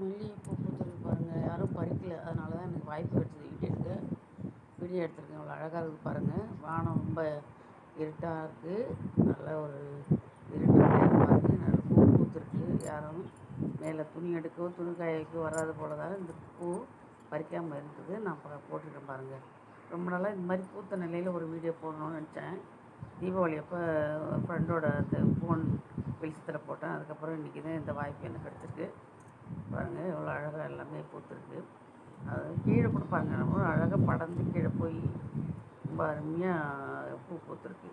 மல்லிகைப்பூ பூத்துருக்கு பாருங்கள் யாரும் பறிக்கல. அதனால தான் எனக்கு வாய்ப்பு கிடைச்சது. வீடியோ எடுக்க வீடியோ எடுத்திருக்கேன். அவ்வளோ அழகாக இருக்குது பாருங்கள் வானம் ரொம்ப இருட்டாக இருக்குது நல்ல ஒரு இருட்டு நேரமாக இருக்குது நல்ல பூ பூத்துருக்கு. யாரும் மேலே துணி எடுக்கவோ துணி காய வைக்கவோ வராத போல தான் இந்த பூ பறிக்காமல் இருக்குது நான் இப்போ போட்டிருக்கேன் பாருங்கள் ரொம்ப நாளாக இந்த மாதிரி பூத்த நிலையில் ஒரு வீடியோ போடணும்னு நினச்சேன். தீபாவளி அப்போ ஃப்ரெண்டோட அந்த ஃபோன் வெளிச்சத்தில் போட்டேன். அதுக்கப்புறம் இன்றைக்கி தான் இந்த வாய்ப்பு எனக்கு கிடச்சிருக்கு. எல்லாமே பூத்துருக்கு அது கீழே கொடுப்பாங்க நம்ம அழகாக படர்ந்து கீழே போய் ரொம்ப அருமையாக பூ பூத்துருக்கு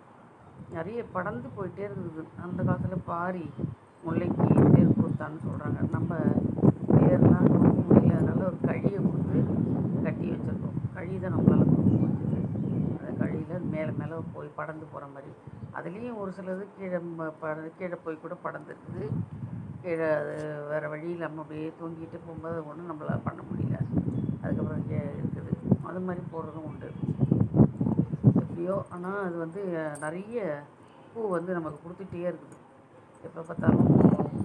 நிறைய படர்ந்து போயிட்டே இருந்தது. அந்த காலத்தில் பாரி முல்லைக்கு தேர் கொடுத்தான்னு சொல்கிறாங்க நம்ம தேர்லாம் கொடுக்க முடியல. அதனால் ஒரு கழியை கொடுத்து கட்டி வச்சுருக்கோம். கழி தான் நம்மளால் கொடுக்க அந்த கழியில் மேலே மேலே போய் படர்ந்து போகிற மாதிரி. அதுலேயும் ஒரு சிலது கீழே ப கீழே போய் கூட படர்ந்துருக்குது கீழே அது வேறு வழி இல்லாமல் அப்படியே தூங்கிட்டு போகும்போது ஒன்றும் நம்மளால் பண்ண முடியல. அதுக்கப்புறம் இங்கே இருக்குது. அது மாதிரி போடுறதும் உண்டு. எப்படியோ ஆனால் அது வந்து நிறைய பூ வந்து நமக்கு கொடுத்துட்டே இருக்குது. எப்போ பார்த்தாலும்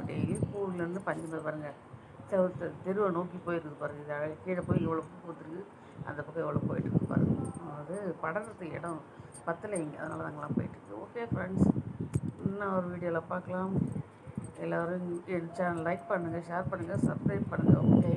டெய்லி பூவிலேருந்து பஞ்சு பாருங்கள் செவத்து தெருவை நோக்கி போயிருக்குது பாருங்க. இது கீழே போய் இவ்வளோ பூ பூத்துருக்கு அந்த பக்கம் எவ்வளோ போயிட்டு இருக்கு பாருங்க. அது படறதுக்கு இடம் பத்தலை இங்கே அதனால நாங்களாம் போயிட்டுருக்கு ஓகே ஃப்ரெண்ட்ஸ் இன்னும் ஒரு வீடியோவில் பார்க்கலாம். எல்லோரும் என் சேனல் லைக் பண்ணுங்கள் ஷேர் பண்ணுங்கள் சப்ஸ்கிரைப் பண்ணுங்கள் ஓகே